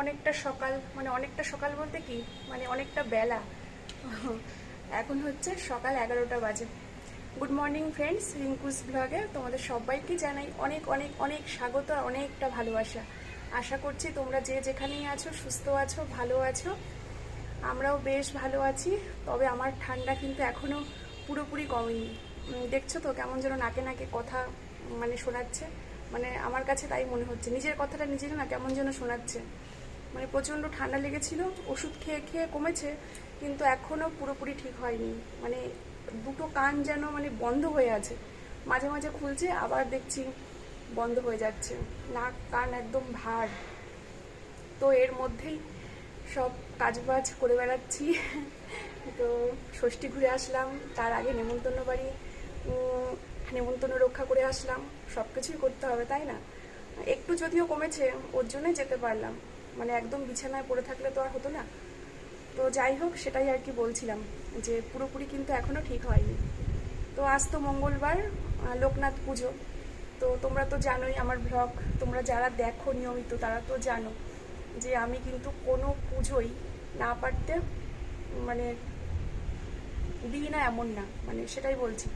অনেকটা সকাল মানে অনেকটা সকাল বলতে কি মানে অনেকটা বেলা। এখন হচ্ছে সকাল এগারোটা বাজে। গুড মর্নিং ফ্রেন্ডস রিঙ্কুস ব্লগে তোমাদের সবাইকে জানাই অনেক অনেক অনেক স্বাগত আর অনেকটা ভালোবাসা। আশা করছি তোমরা যে যেখানেই আছো, সুস্থ আছো, ভালো আছো, আমরাও বেশ ভালো আছি। তবে আমার ঠান্ডা কিন্তু এখনও পুরোপুরি কমেনি। দেখছ তো কেমন যেন নাকে নাকে কথা মানে শোনাচ্ছে। মানে আমার কাছে তাই মনে হচ্ছে। নিজের কথাটা নিজের না, কেমন যেন শোনাচ্ছে। মানে প্রচণ্ড ঠান্ডা লেগেছিল, ওষুধ খেয়ে খেয়ে কমেছে, কিন্তু এখনও পুরোপুরি ঠিক হয়নি। মানে দুটো কান যেন মানে বন্ধ হয়ে আছে। মাঝে মাঝে খুলছে, আবার দেখছি বন্ধ হয়ে যাচ্ছে। নাক কান একদম ভার। তো এর মধ্যেই সব কাজবাজ করে বেড়াচ্ছি। তো ষষ্ঠী ঘুরে আসলাম, তার আগে নেমন্তন্ন বাড়ি নেমন্তন্ন রক্ষা করে আসলাম। সব কিছুই করতে হবে, তাই না? একটু যদিও কমেছে, ওর জন্যই যেতে পারলাম। মানে একদম বিছানায় পড়ে থাকলে তো আর হতো না। তো যাই হোক, সেটাই আর কি বলছিলাম যে পুরোপুরি কিন্তু এখনও ঠিক হয়নি। তো আজ তো মঙ্গলবার লোকনাথ পুজো। তো তোমরা তো জানোই আমার ব্লগ, তোমরা যারা দেখো নিয়মিত তারা তো জানো যে আমি কিন্তু কোনো পুজোই না পারতে মানে দিই না এমন না মানে সেটাই বলছি।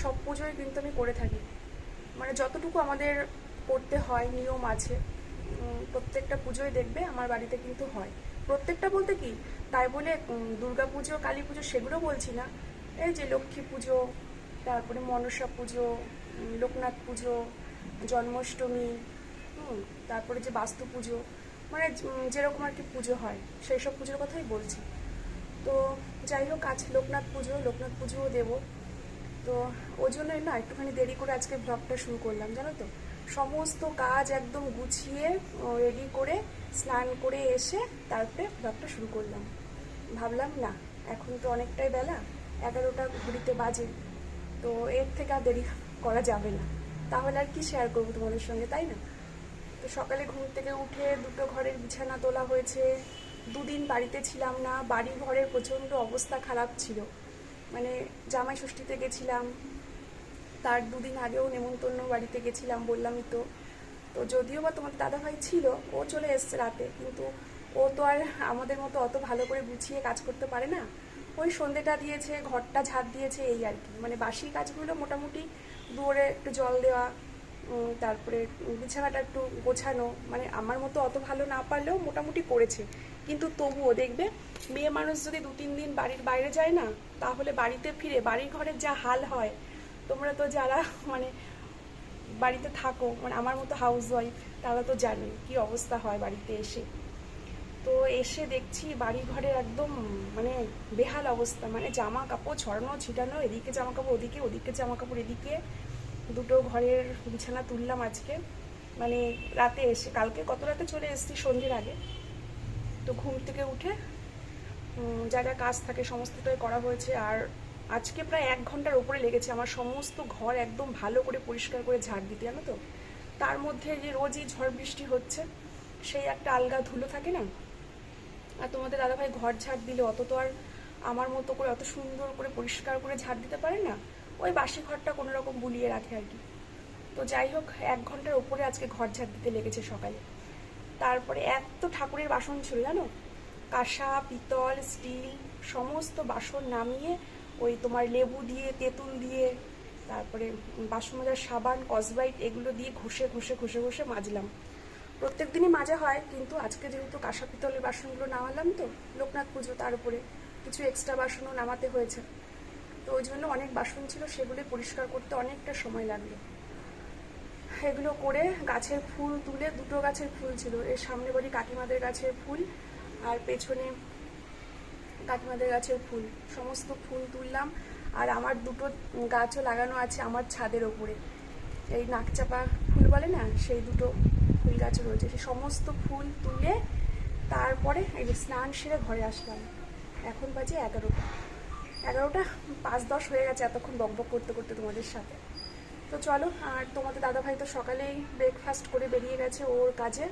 সব পুজোই কিন্তু আমি করে থাকি। মানে যতটুকু আমাদের করতে হয়, নিয়ম আছে প্রত্যেকটা পুজোই দেখবে, আমার বাড়িতে কিন্তু হয়। প্রত্যেকটা বলতে কি, তাই বলে দুর্গা পুজো, কালী পুজো সেগুলো বলছি না। এই যে লক্ষ্মী পুজো, তারপরে মনসা পুজো লোকনাথ পুজো, জন্মাষ্টমী তারপরে যে বাস্তু পুজো মানে যেরকম আর কি পুজো হয়, সেই সব পুজোর কথাই বলছি। তো যাই হোক, আজ লোকনাথ পুজো, লোকনাথ পুজোও দেবো। তো ওই জন্যই না, একটুখানি দেরি করে আজকে ব্লগটা শুরু করলাম, জানো তো? সমস্ত কাজ একদম গুছিয়ে রেডি করে, স্নান করে এসে তারপরে ব্লগটা শুরু করলাম। ভাবলাম, না, এখন তো অনেকটাই বেলা, এগারোটা ঘড়িতে বাজে, তো এর থেকে আর দেরি করা যাবে না। তাহলে আর কি শেয়ার করব তোমাদের সঙ্গে, তাই না? তো সকালে ঘুম থেকে উঠে দুটো ঘরের বিছানা তোলা হয়েছে। দুদিন বাড়িতে ছিলাম না বাড়ি ঘরের প্রচণ্ড অবস্থা খারাপ ছিল। মানে জামাই ষষ্ঠীতে গেছিলাম তার দুদিন আগেও নেমন্তন্ন বাড়িতে গেছিলাম, বললামই তো। তো যদিও বা তোমাদের দাদাভাই ছিল, ও চলে এসছে রাতে, কিন্তু ও তো আর আমাদের মতো অত ভালো করে গুছিয়ে কাজ করতে পারে না। ওই সন্ধেটা দিয়েছে, ঘরটা ঝাড় দিয়েছে, এই আর কি। মানে বাসি কাজগুলো মোটামুটি দুয়ারে একটু জল দেওয়া তারপরে বিছানাটা একটু গোছানো মানে আমার মতো অত ভালো না পারলেও মোটামুটি করেছে। কিন্তু তবুও দেখবে, মেয়ে মানুষ যদি দু তিন দিন বাড়ির বাইরে যায় না, তাহলে বাড়িতে ফিরে বাড়ির ঘরের যা হাল হয় তোমরা তো যারা মানে বাড়িতে থাকো মানে আমার মতো হাউস ওয়াইফ তারা তো জানে কি অবস্থা হয় বাড়িতে এসে। তো এসে দেখছি বাড়ি ঘরের একদম মানে বেহাল অবস্থা মানে জামা কাপড় ছড়ানো ছিটানো, এদিকে জামা কাপড় ওদিকে ওদিকে জামা কাপড় এদিকে দুটো ঘরের বিছানা তুললাম আজকে। মানে রাতে এসে, কালকে কত রাতে চলে এসেছি সন্ধ্যের আগে। তো ঘুম থেকে উঠে যা যা কাজ থাকে সমস্তটাই করা হয়েছে, আর আজকে প্রায় এক ঘণ্টার উপরে লেগেছে। আমার সমস্ত ঘর একদম ভালো করে পরিষ্কার করে ঝাড় দিতে, জানো তো? তার মধ্যে যে রোজই ঝড় বৃষ্টি হচ্ছে, সেই একটা আলগা ধুলো থাকে না? আর তোমাদের দাদাভাই ঘর ঝাড় দিলে অত তো আর আমার মতো করে অত সুন্দর করে পরিষ্কার করে ঝাড় দিতে পারে না? ওই বাসি ঘরটা কোনো রকম বুলিয়ে রাখে আর কি। তো যাই হোক, এক ঘণ্টার উপরে আজকে ঘর ঝাড় দিতে লেগেছে সকালে। তারপরে এত ঠাকুরের বাসন ছিল, জানো? কাঁসা, পিতল, স্টিল, সমস্ত বাসন নামিয়ে ওই তোমার লেবু দিয়ে, তেঁতুল দিয়ে, তারপরে বাসন মাজার সাবান, কসবাইট, এগুলো দিয়ে ঘষে ঘষে ঘষে ঘষে মাজলাম। প্রত্যেক দিনই মাজা হয়, কিন্তু আজকে যেহেতু কাঁসা পিতলের বাসনগুলো নামালাম তো, লোকনাথ পুজো তার উপরে কিছু এক্সট্রা বাসনও নামাতে হয়েছে। তো ওই জন্য অনেক বাসন ছিল সেগুলো পরিষ্কার করতে অনেকটা সময় লাগল। এগুলো করে গাছের ফুল তুলে, দুটো গাছের ফুল ছিল। এর সামনে বাড়ি কাকিমাদের গাছের ফুল, আর পেছনে কাকিমাদের গাছের ফুল, সমস্ত ফুল তুললাম আর আমার দুটো গাছও লাগানো আছে আমার ছাদের ওপরে। এই নাকচাপা ফুল বলে না, সেই দুটো ফুল গাছ রয়েছে। সেই সমস্ত ফুল তুলে তারপরে এই স্নান সেরে ঘরে আসলাম। এখন বাজে এগারোটা। এগারোটা পাঁচ দশ হয়ে গেছে এতক্ষণ বকবক করতে করতে তোমাদের সাথে। তো চলো, আর তোমাদের দাদাভাই তো সকালেই ব্রেকফাস্ট করে বেরিয়ে গেছে ওর কাজে।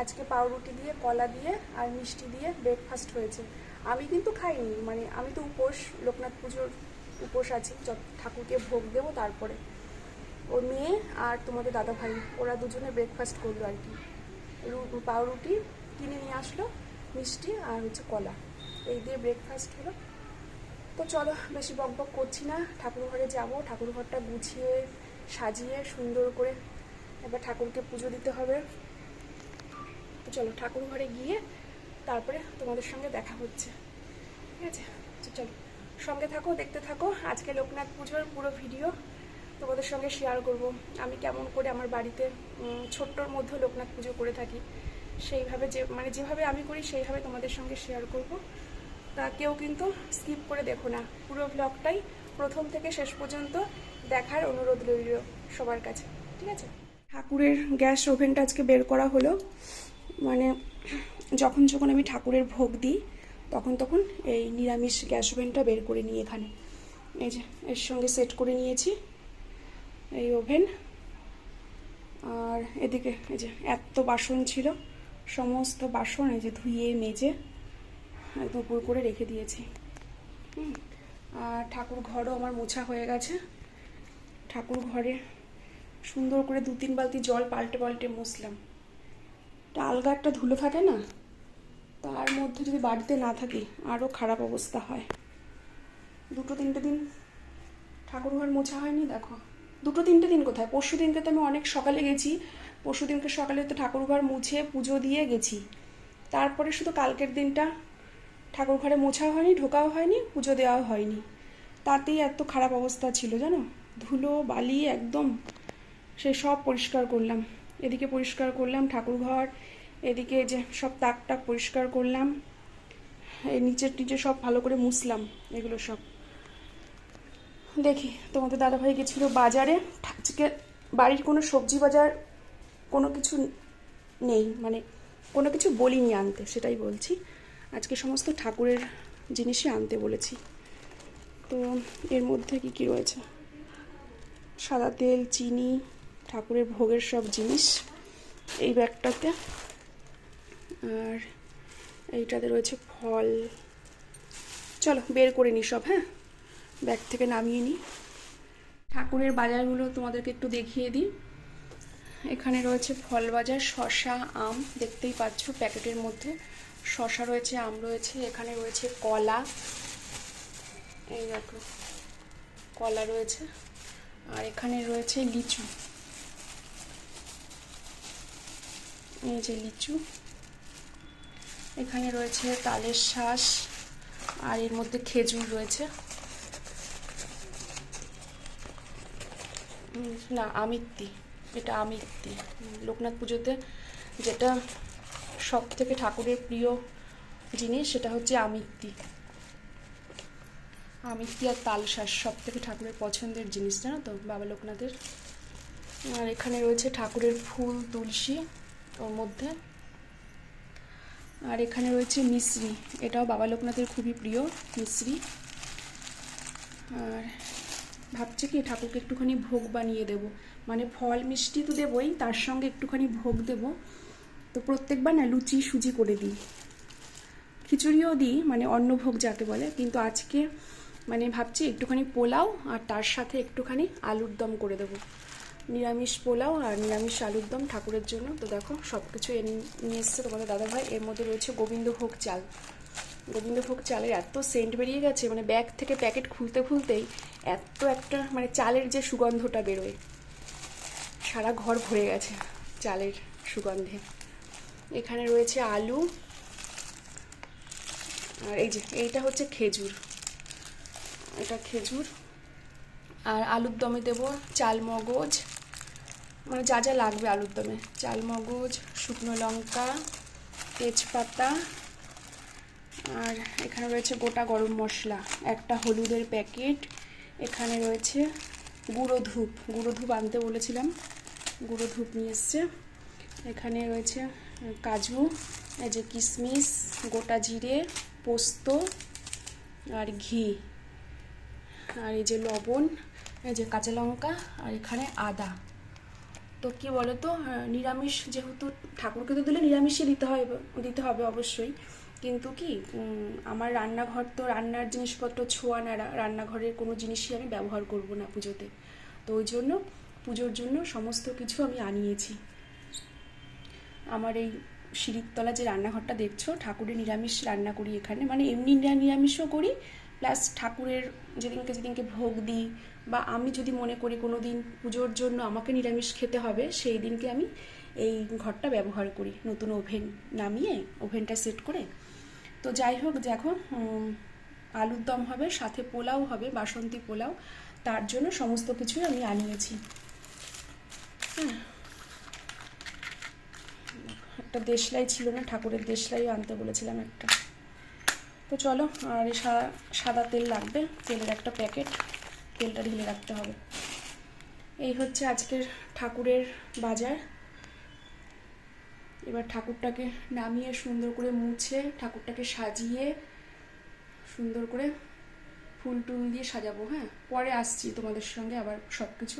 আজকে পাউরুটি দিয়ে, কলা দিয়ে আর মিষ্টি দিয়ে ব্রেকফাস্ট হয়েছে। আমি কিন্তু খাইনি মানে আমি তো উপোস, লোকনাথ পুজোর উপোস আছি ঠাকুরকে ভোগ দেবো তারপরে। ওর মেয়ে আর তোমাদের দাদাভাই ওরা দুজনে ব্রেকফাস্ট করল আর কি। পাউরুটি কিনে নিয়ে আসলো, মিষ্টি আর হচ্ছে কলা। এই দিয়ে ব্রেকফাস্ট হলো। তো চলো, বেশি বক বক করছি না, ঠাকুর ঘরে যাব, ঠাকুর ঘরটা গুছিয়ে, সাজিয়ে, সুন্দর করে এবার ঠাকুরকে পুজো দিতে হবে। তো চলো, ঠাকুর ঘরে গিয়ে তারপরে তোমাদের সঙ্গে দেখা হচ্ছে। ঠিক আছে? চলো, সঙ্গে থাকো, দেখতে থাকো। আজকে লোকনাথ পুজোর পুরো ভিডিও তোমাদের সঙ্গে শেয়ার করব। আমি কেমন করে আমার বাড়িতে ছোট্টর মধ্যে লোকনাথ পুজো করে থাকি, সেইভাবে যে মানে যেভাবে আমি করি, সেইভাবে তোমাদের সঙ্গে শেয়ার করব। তা কেউ কিন্তু স্কিপ করে দেখো না। পুরো ব্লগটাই প্রথম থেকে শেষ পর্যন্ত দেখার অনুরোধ রইল সবার কাছে। ঠিক আছে? ঠাকুরের গ্যাস ওভেনটা আজকে বের করা হলো। মানে যখন যখন আমি ঠাকুরের ভোগ দিই, তখন তখন এই নিরামিষ গ্যাস ওভেনটা বের করে নিই এখানে। এই যে, এর সঙ্গে সেট করে নিয়েছি এই ওভেন। আর এদিকে এই যে এত বাসন ছিল, সমস্ত বাসন এই যে ধুয়ে, মেজে উপর করে রেখে দিয়েছি। আর ঠাকুর ঘরও আমার মোছা হয়ে গেছে। ঠাকুর ঘরে সুন্দর করে দু তিন বালতি জল পাল্টে পাল্টে একটা আলগা একটা ধুলো থাকে না মধ্যে যদি বাড়িতে না থাকি, আরও খারাপ অবস্থা হয়। দুটো তিনটে দিন ঠাকুর ঘর মোছা হয়নি, দেখো। দুটো তিনটে দিন কোথায়? পরশু দিনকে তো আমি অনেক সকালে গেছি। পরশু দিনকে সকালে তো ঠাকুর ঘর মুছে, পুজো দিয়ে গেছি। তারপরে শুধু কালকের দিনটা ঠাকুর ঘরে মোছাও হয়নি, ঢোকাও হয়নি, পুজো দেওয়াও হয়নি। তাতেই এত খারাপ অবস্থা ছিল, জানো? ধুলো, বালি, একদম সে সব পরিষ্কার করলাম। এদিকে পরিষ্কার করলাম ঠাকুর ঘর এদিকে যে সব তাক টাক পরিষ্কার করলাম, এই নিচের টিচে সব ভালো করে মুছলাম, এগুলো সব। দেখি, তোমাদের দাদাভাই গেছিল বাজারে আজকে বাড়ির কোনো সবজি বাজার কোনো কিছু নেই মানে কোনো কিছু বলিনি আনতে, সেটাই বলছি। আজকে সমস্ত ঠাকুরের জিনিসই আনতে বলেছি। তো এর মধ্যে কি কি রয়েছে? সাদা তেল, চিনি, ঠাকুরের ভোগের সব জিনিস, এই ব্যাগটাতে। আর এইটাতে রয়েছে ফল। চলো, বের করে নিই সব হ্যাঁ? ব্যাগ থেকে নামিয়ে নিই ঠাকুরের বাজারগুলো তোমাদেরকে একটু দেখিয়ে দিই। এখানে রয়েছে ফল বাজার শশা আম, দেখতেই পাচ্ছ প্যাকেটের মধ্যে। শশা রয়েছে, আম রয়েছে, এখানে রয়েছে কলা। এই দেখো, কলা রয়েছে। আর এখানে রয়েছে লিচু। এই যে লিচু। এখানে রয়েছে তালের শ্বাস আর এর মধ্যে খেজুর রয়েছে। না, আমিত্তি, এটা আমিত্তি। লোকনাথ পুজোতে যেটা সব থেকে ঠাকুরের প্রিয় জিনিস, সেটা হচ্ছে আমিত্তি। আমিত্তি আর তালশাঁস সব থেকে ঠাকুরের পছন্দের জিনিস, জানো তো, বাবা লোকনাথের। আর এখানে রয়েছে ঠাকুরের ফুল, তুলসী, ওর মধ্যে আর এখানে রয়েছে মিশ্রি। এটাও বাবা লোকনাথের খুবই প্রিয় মিশ্রি। আর ভাবছি কি ঠাকুরকে একটুখানি ভোগ বানিয়ে দেব। মানে ফল মিষ্টি তো দেবই, তার সঙ্গে একটুখানি ভোগ দেব। তো প্রত্যেকবার না লুচি, সুজি করে দিই। খিচুড়িও দিই মানে অন্নভোগ যাকে বলে। কিন্তু আজকে মানে ভাবছি একটুখানি পোলাও আর তার সাথে একটুখানি আলুর দম করে দেবো। নিরামিষ পোলাও আর নিরামিষ আলুর দম ঠাকুরের জন্য। তো দেখো সব কিছু নিয়ে এসছে তোমাদের দাদাভাই। এর মধ্যে রয়েছে গোবিন্দভোগ চাল। গোবিন্দভোগ চালের এত সেন্ট বেরিয়ে গেছে মানে ব্যাগ থেকে প্যাকেট খুলতে খুলতেই এত একটা মানে চালের যে সুগন্ধটা বেরোয়। সারা ঘর ভরে গেছে চালের সুগন্ধে। এখানে রয়েছে আলু। আর এই যে, এইটা হচ্ছে খেজুর। এটা খেজুর। আর আলুর দমে দেব চাল মগজ। মানে যা যা লাগবে আলুর দমে। চাল মগজ, শুকনো লঙ্কা, তেজপাতা, আর এখানে রয়েছে গোটা গরম মশলা। একটা হলুদের প্যাকেট, এখানে রয়েছে গুঁড়ো ধূপ। গুঁড়ো ধূপ আনতে বলেছিলাম, গুঁড়ো ধূপ নিয়ে এসছে। এখানে রয়েছে কাজু, এই যে কিশমিশ গোটা জিরে, পোস্ত, আর ঘি। আর এই যে লবণ, এই যে কাঁচা লঙ্কা, আর এখানে আদা। তো কি বলো তো নিরামিষ যেহেতু ঠাকুরকে তো দিলে নিরামিষই দিতে হয়, দিতে হবে অবশ্যই। কিন্তু কি আমার রান্নাঘর তো রান্নার জিনিসপত্র ছোঁয়া নাড়া, রান্নাঘরের কোনো জিনিসই আমি ব্যবহার করব না পুজোতে। তো ওই জন্য পুজোর জন্য সমস্ত কিছু আমি আনিয়েছি। আমার এই সিঁড়ির তলা যে রান্নাঘরটা দেখছ, ঠাকুরের নিরামিষ রান্না করি এখানে। মানে এমনি নিরামিষও করি, প্লাস ঠাকুরের যেদিনকে যেদিনকে ভোগ দিই বা আমি যদি মনে করি কোনো দিন পুজোর জন্য আমাকে নিরামিষ খেতে হবে, সেই দিনকে আমি এই ঘরটা ব্যবহার করি, নতুন ওভেন নামিয়ে ওভেনটা সেট করে। তো যাই হোক, দেখো আলুর দম হবে, সাথে পোলাও হবে, বাসন্তী পোলাও, তার জন্য সমস্ত কিছুই আমি আনিয়েছি। হ্যাঁ। একটা দেশলাই ছিল না, ঠাকুরের দেশলাইও আনতে বলেছিলাম একটা। তো চলো, আর এই সা- সাদা তেল লাগবে, তেলের একটা প্যাকেট। তেলটা ঢেলে রাখতে হবে। এই হচ্ছে আজকের ঠাকুরের বাজার। এবার ঠাকুরটাকে নামিয়ে সুন্দর করে মুছে ঠাকুরটাকে সাজিয়ে সুন্দর করে ফুল টুল দিয়ে সাজাবো হ্যাঁ? পরে আসছি তোমাদের সঙ্গে আবার সব কিছু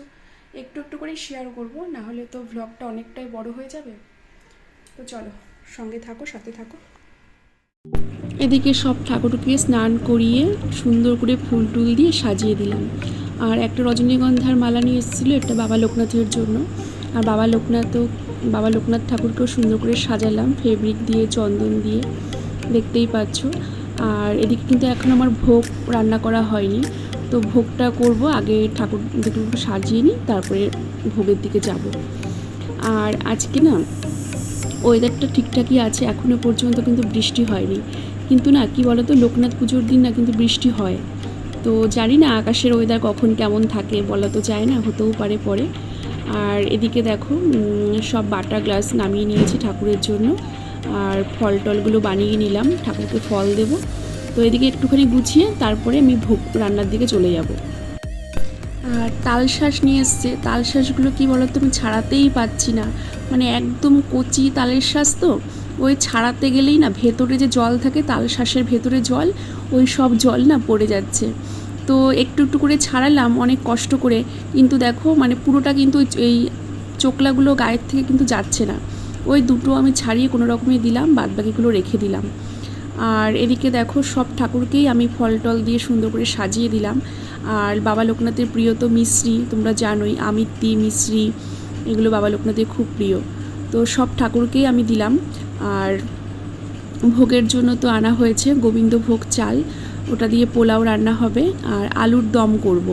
একটু একটু করেই শেয়ার করব না হলে তো ভ্লগটা অনেকটাই বড় হয়ে যাবে। তো চলো, সঙ্গে থাকো, সাথে থাকো। এদিকে সব ঠাকুরকে স্নান করিয়ে সুন্দর করে ফুল টুল দিয়ে সাজিয়ে দিলাম। আর একটা রজনীগন্ধার মালা নিয়ে এসেছিল, এটা বাবা লোকনাথের জন্য। আর বাবা লোকনাথও, বাবা লোকনাথ ঠাকুরকেও সুন্দর করে সাজালাম, ফেব্রিক দিয়ে, চন্দন দিয়ে, দেখতেই পাচ্ছ। আর এদিকে কিন্তু এখন আমার ভোগ রান্না করা হয়নি। তো ভোগটা করব, আগে ঠাকুর দুটো সাজিয়ে নিই, তারপরে ভোগের দিকে যাব। আর আজকে না ওয়েদারটা ঠিকঠাকই আছে এখনও পর্যন্ত কিন্তু বৃষ্টি হয়নি। কিন্তু না, কি বলো তো লোকনাথ পুজোর দিন না কিন্তু বৃষ্টি হয়। তো জানি না আকাশের ওয়েদার কখন কেমন থাকে বলা তো যায় না, হতেও পারে পরে। আর এদিকে দেখো সব বাটা গ্লাস নামিয়ে নিয়েছি ঠাকুরের জন্য। আর ফল টলগুলো বানিয়ে নিলাম, ঠাকুরকে ফল দেব। তো এদিকে একটুখানি গুছিয়ে তারপরে আমি ভোগ, রান্নার দিকে চলে যাব। আর তাল নিয়ে এসছে। তাল কী বলো আমি ছাড়াতেই পাচ্ছি না। মানে একদম কচি তালের শাঁস তো ওই ছাড়াতে গেলেই না ভেতরে যে জল থাকে তাল শাঁসের ভেতরে জল, ওই সব জল না পড়ে যাচ্ছে। তো একটু একটু করে ছাড়ালাম, অনেক কষ্ট করে। কিন্তু দেখো মানে পুরোটা কিন্তু এই চোকলাগুলো গায়ের থেকে কিন্তু যাচ্ছে না। ওই দুটো আমি ছাড়িয়ে কোনো রকমে দিলাম, বাদবাকিগুলো রেখে দিলাম। আর এদিকে দেখো, সব ঠাকুরকেই আমি ফল টল দিয়ে সুন্দর করে সাজিয়ে দিলাম। আর বাবা লোকনাথের প্রিয় তো মিশ্রি, তোমরা জানোই, আমিত্তি, মিশ্রি, এগুলো বাবা লোকনাথের খুব প্রিয়। তো সব ঠাকুরকেই আমি দিলাম। আর ভোগের জন্য তো আনা হয়েছে গোবিন্দ ভোগ চাল, ওটা দিয়ে পোলাও রান্না হবে আর আলুর দম করব।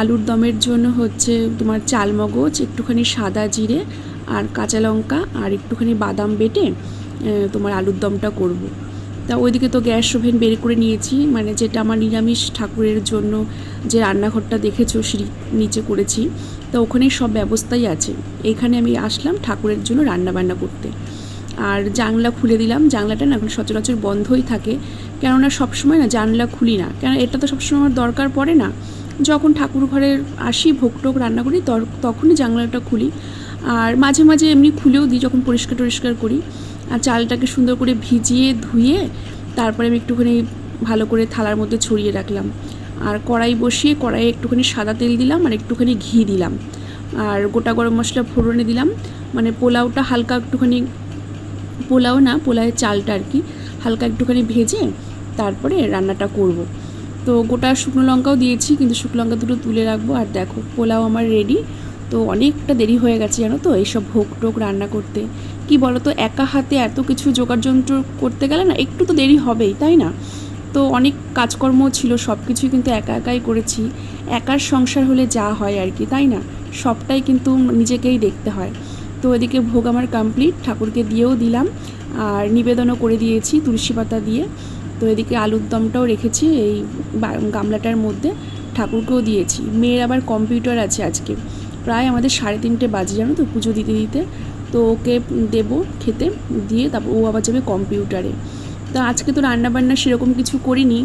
আলুর দমের জন্য হচ্ছে তোমার চাল মগজ, একটুখানি সাদা জিরে আর কাঁচা লঙ্কা আর একটুখানি বাদাম বেটে তোমার আলুর দমটা করব। তা ওইদিকে তো গ্যাস ওভেন বের করে নিয়েছি মানে যেটা আমার নিরামিষ ঠাকুরের জন্য যে রান্নাঘরটা দেখেছ সিঁড়ি নিচে করেছি, তা ওখানেই সব ব্যবস্থাই আছে এখানে আমি আসলাম ঠাকুরের জন্য রান্না বান্না করতে আর জানলা খুলে দিলাম। জানলাটা না এখন সচরাচর বন্ধই থাকে। কেননা সবসময় না জানলা খুলি না। কেন এটা তো সবসময় আমার দরকার পড়ে না। যখন ঠাকুর ঘরে আসি, ভোগ টোক রান্না করি তখনই জানলাটা খুলি। আর মাঝে মাঝে এমনি খুলেও দিই যখন পরিষ্কার টরিষ্কার করি। আর চালটাকে সুন্দর করে ভিজিয়ে ধুয়ে তারপরে আমি একটুখানি ভালো করে থালার মধ্যে ছড়িয়ে রাখলাম। আর কড়াই বসিয়ে কড়াইয়ে একটুখানি সাদা তেল দিলাম আর একটুখানি ঘি দিলাম। আর গোটা গরম মশলা ফোড়নে দিলাম। মানে পোলাওটা হালকা একটুখানি পোলাও না, পোলাওয়ের চালটা আর কি হালকা একটুখানি ভেজে তারপরে রান্নাটা করব। তো গোটা শুকনো লঙ্কাও দিয়েছি, কিন্তু শুকনো লঙ্কা দুটো তুলে রাখব। আর দেখো, পোলাও আমার রেডি তো অনেকটা দেরি হয়ে গেছে জানো তো এইসব ভোগ টোক রান্না করতে। কি বলো তো একা হাতে এত কিছু জোগাড় যন্ত্র করতে গেলে না একটু তো দেরি হবেই, তাই না? তো অনেক কাজকর্ম ছিল সব কিছুই কিন্তু একা একাই করেছি। একার সংসার হলে যা হয় আর কি, তাই না? সবটাই কিন্তু নিজেকেই দেখতে হয়। তো এদিকে ভোগ আমার কমপ্লিট ঠাকুরকে দিয়েও দিলাম, আর নিবেদনও করে দিয়েছি তুলসী পাতা দিয়ে। তো এদিকে আলুর দমটাও রেখেছি, এই গামলাটার মধ্যে ঠাকুরকেও দিয়েছি। মেয়ের আবার কম্পিউটার আছে আজকে। প্রায় আমাদের সাড়ে তিনটে বাজে জানো তো পুজো দিতে দিতে। তো ওকে দেবো খেতে, দিয়ে তারপর ও আবার যাবে কম্পিউটারে তো আজকে তো রান্নাবান্না সেরকম কিছু করিনি,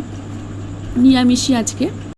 নিরামিষই আজকে।